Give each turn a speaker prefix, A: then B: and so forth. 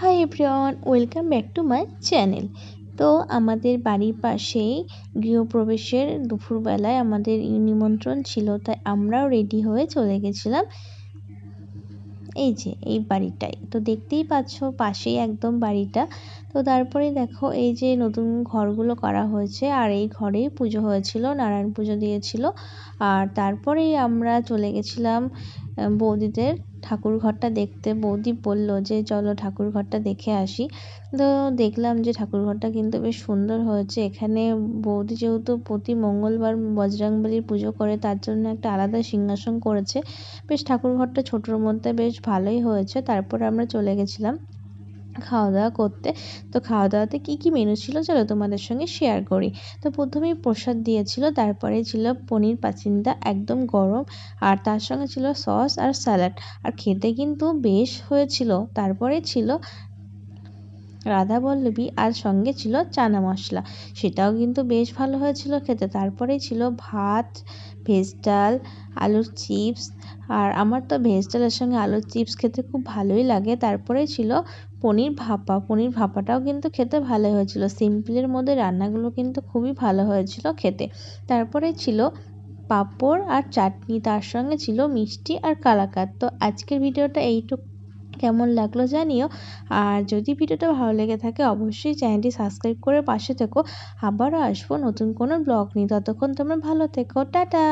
A: Hi everyone welcome back to my channel তো আমাদের বাড়ির পাশেই গৃহপ্রবেশের দুপুরবেলায় আমাদের নিমন্ত্রণ ছিল, তাই আমরাও রেডি হয়ে চলে গেছিলাম। এই যে, এই বাড়িটাই তো দেখতেই পাচ্ছ, পাশেই একদম বাড়িটা। তো তারপরে দেখো এই যে নতুন ঘরগুলো করা হয়েছে, আর এই ঘরেই পুজো হয়েছিল, নারায়ণ পুজো দিয়েছিল। আর তারপরেই আমরা চলে গেছিলাম বৌদিদের ঠাকুর ঘরটা দেখতে। বৌদি বলল যে, চলো ঠাকুর ঘরটা দেখে আসি। তো দেখলাম যে ঠাকুর ঘরটা কিন্তু বেশ সুন্দর হয়েছে। এখানে বৌদি যেহেতু প্রতি মঙ্গলবার বজরাংবলির পুজো করে, তার জন্য একটা আলাদা সিংহাসন করেছে। বেশ ঠাকুর ঘরটা ছোটোর মধ্যে বেশ ভালোই হয়েছে। তারপর আমরা চলে গেছিলাম খাওয়া দাওয়া করতে। তো খাওয়া দাওয়াতে কী কী মেনু ছিল চলো তোমাদের সঙ্গে শেয়ার করি। তো প্রথমেই প্রসাদ দিয়েছিল, তারপরে ছিল পনির পাচিন্দা একদম গরম, আর তার সঙ্গে ছিল সস আর স্যালাড আর খেতে কিন্তু বেশ হয়েছিল। তারপরে ছিল রাধা বল্লভী আর সঙ্গে ছিল চানা মশলা। সেটাও কিন্তু বেশ ভালো হয়েছিল খেতে। তারপরে ছিল ভাত ভেজ ডাল, আলুর চিপস। আর আমার তো ভেজ ডালের সঙ্গে আলুর চিপস খেতে খুব ভালোই লাগে। তারপরে ছিল পনির ভাপা। পনির ভাপাটাও কিন্তু খেতে ভালো হয়েছিল। সিম্পলের মধ্যে রান্নাগুলো কিন্তু খুবই ভালো হয়েছিল খেতে। তারপরে ছিল পাঁপড় আর চাটনি। তার সঙ্গে ছিল মিষ্টি আর কালাকাত তো আজকের ভিডিওটা এইটুকু কেমন লাগল জানিও। আর যদি ভিডিওটা ভালো লেগে থাকে অবশ্যই চ্যানেলটি সাবস্ক্রাইব করে পাশে থেকো। আবারও আসব নতুন কোনো ব্লগ নিয়ে। ততক্ষণ তোমরা ভালো থেকো। টাটা!